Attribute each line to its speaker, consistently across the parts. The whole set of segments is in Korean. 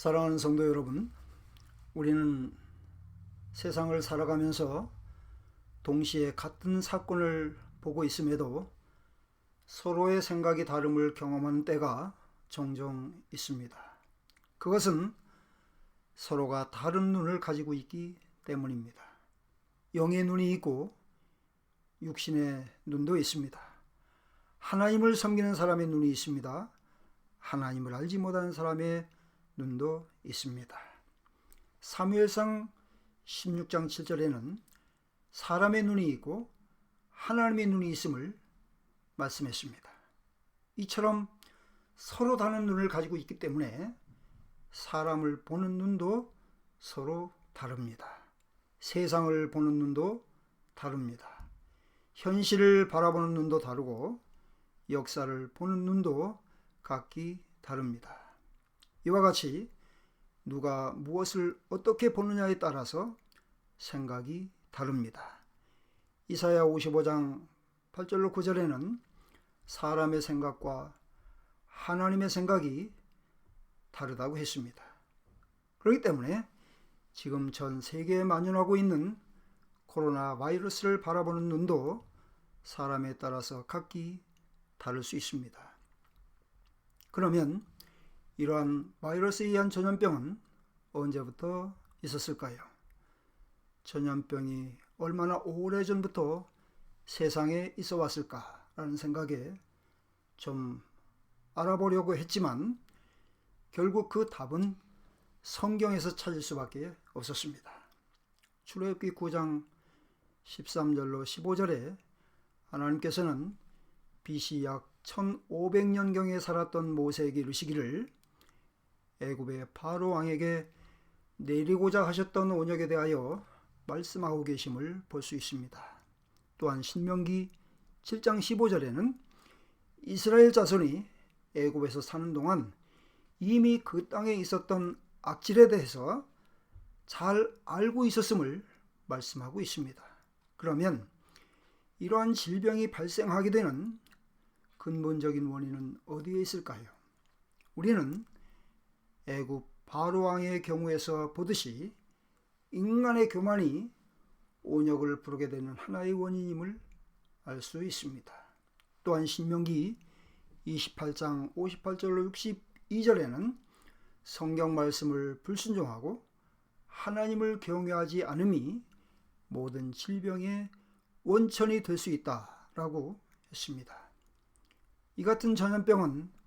Speaker 1: 사랑하는 성도 여러분, 우리는 세상을 살아가면서 동시에 같은 사건을 보고 있음에도 서로의 생각이 다름을 경험하는 때가 종종 있습니다. 그것은 서로가 다른 눈을 가지고 있기 때문입니다. 영의 눈이 있고 육신의 눈도 있습니다. 하나님을 섬기는 사람의 눈이 있습니다. 하나님을 알지 못하는 사람의 눈도 있습니다. 사무엘상 16장 7절에는 사람의 눈이 있고 하나님의 눈이 있음을 말씀했습니다. 이처럼 서로 다른 눈을 가지고 있기 때문에 사람을 보는 눈도 서로 다릅니다. 세상을 보는 눈도 다릅니다. 현실을 바라보는 눈도 다르고 역사를 보는 눈도 각기 다릅니다. 이와 같이 누가 무엇을 어떻게 보느냐에 따라서 생각이 다릅니다. 이사야 55장 8절로 9절에는 사람의 생각과 하나님의 생각이 다르다고 했습니다. 그렇기 때문에 지금 전 세계에 만연하고 있는 코로나 바이러스를 바라보는 눈도 사람에 따라서 각기 다를 수 있습니다. 그러면 이러한 바이러스에 의한 전염병은 언제부터 있었을까요? 전염병이 얼마나 오래전부터 세상에 있어 왔을까라는 생각에 좀 알아보려고 했지만 결국 그 답은 성경에서 찾을 수밖에 없었습니다. 출애굽기 9장 13절로 15절에 하나님께서는 BC 약 1500년경에 살았던 모세에게 이르시기를 애굽의 바로 왕에게 내리고자 하셨던 온역에 대하여 말씀하고 계심을 볼 수 있습니다. 또한 신명기 7장 15절에는 이스라엘 자손이 애굽에서 사는 동안 이미 그 땅에 있었던 악질에 대해서 잘 알고 있었음을 말씀하고 있습니다. 그러면 이러한 질병이 발생하게 되는 근본적인 원인은 어디에 있을까요? 우리는 애굽 바로 왕의 경우에서 보듯이 인간의 교만이 온역을 부르게 되는 하나의 원인임을 알 수 있습니다. 또한 신명기 28장 58절로 62절에는 성경 말씀을 불순종하고 하나님을 경외하지 않음이 모든 질병의 원천이 될 수 있다라고 했습니다. 이 같은 전염병은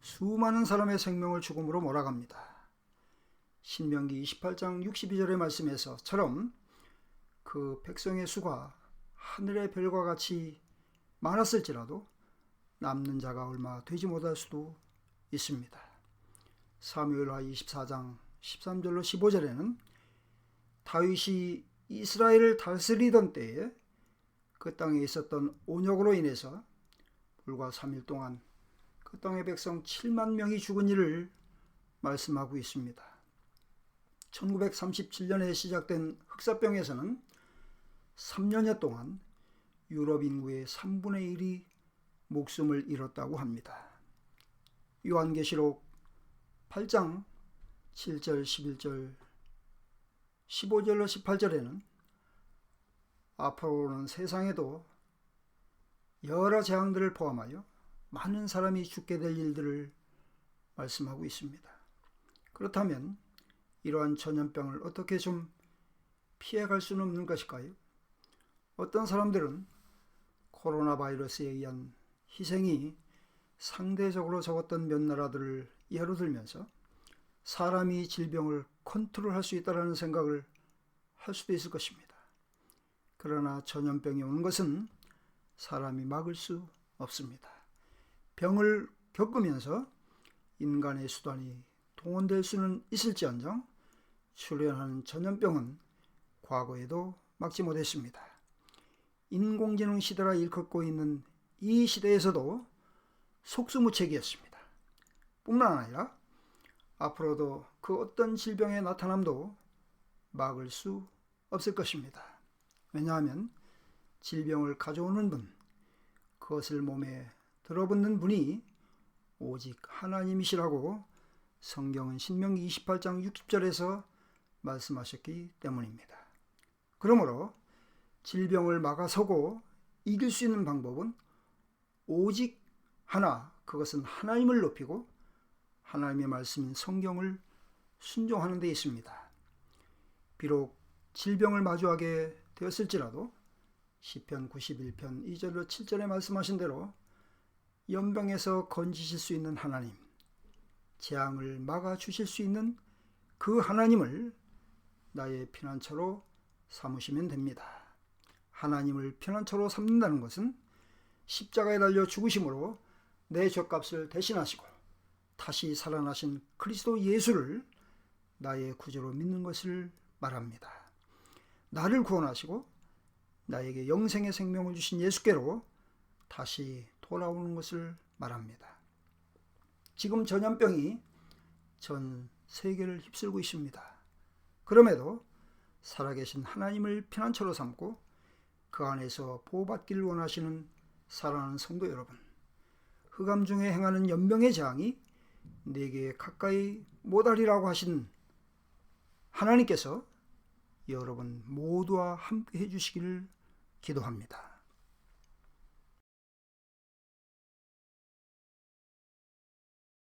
Speaker 1: 수많은 사람의 생명을 죽음으로 몰아갑니다. 신명기 28장 62절의 말씀에서처럼 그 백성의 수가 하늘의 별과 같이 많았을지라도 남는 자가 얼마 되지 못할 수도 있습니다. 사무엘하 24장 13절로 15절에는 다윗이 이스라엘을 다스리던 때에 그 땅에 있었던 온역으로 인해서 불과 3일 동안 그 땅의 백성 7만 명이 죽은 일을 말씀하고 있습니다. 1937년에 시작된 흑사병에서는 3년여 동안 유럽 인구의 3분의 1이 목숨을 잃었다고 합니다. 요한계시록 8장 7절, 11절, 15절로 18절에는 앞으로는 세상에도 여러 재앙들을 포함하여 많은 사람이 죽게 될 일들을 말씀하고 있습니다. 그렇다면 이러한 전염병을 어떻게 좀 피해갈 수는 없는 것일까요? 어떤 사람들은 코로나 바이러스에 의한 희생이 상대적으로 적었던 몇 나라들을 예로 들면서 사람이 질병을 컨트롤할 수 있다는 생각을 할 수도 있을 것입니다. 그러나 전염병이 오는 것은 사람이 막을 수 없습니다. 병을 겪으면서 인간의 수단이 동원될 수는 있을지언정 출현하는 전염병은 과거에도 막지 못했습니다. 인공지능 시대라 일컫고 있는 이 시대에서도 속수무책이었습니다. 뿐만 아니라 앞으로도 그 어떤 질병의 나타남도 막을 수 없을 것입니다. 왜냐하면 질병을 가져오는 분, 그것을 몸에 들어붙는 분이 오직 하나님이시라고 성경은 신명기 28장 60절에서 말씀하셨기 때문입니다. 그러므로 질병을 막아서고 이길 수 있는 방법은 오직 하나, 그것은 하나님을 높이고 하나님의 말씀인 성경을 순종하는 데 있습니다. 비록 질병을 마주하게 되었을지라도 시편 91편 2절로 7절에 말씀하신 대로 연병에서 건지실 수 있는 하나님, 재앙을 막아 주실 수 있는 그 하나님을 나의 피난처로 삼으시면 됩니다. 하나님을 피난처로 삼는다는 것은 십자가에 달려 죽으심으로 내 죄값을 대신하시고 다시 살아나신 그리스도 예수를 나의 구주로 믿는 것을 말합니다. 나를 구원하시고 나에게 영생의 생명을 주신 예수께로 다시 돌아오는 것을 말합니다. 지금 전염병이 전 세계를 휩쓸고 있습니다. 그럼에도 살아계신 하나님을 피난처로 삼고 그 안에서 보호받기를 원하시는 사랑하는 성도 여러분, 흑암 중에 행하는 연병의 재앙이 내게 가까이 못하리라고 하신 하나님께서 여러분 모두와 함께 해주시기를 기도합니다.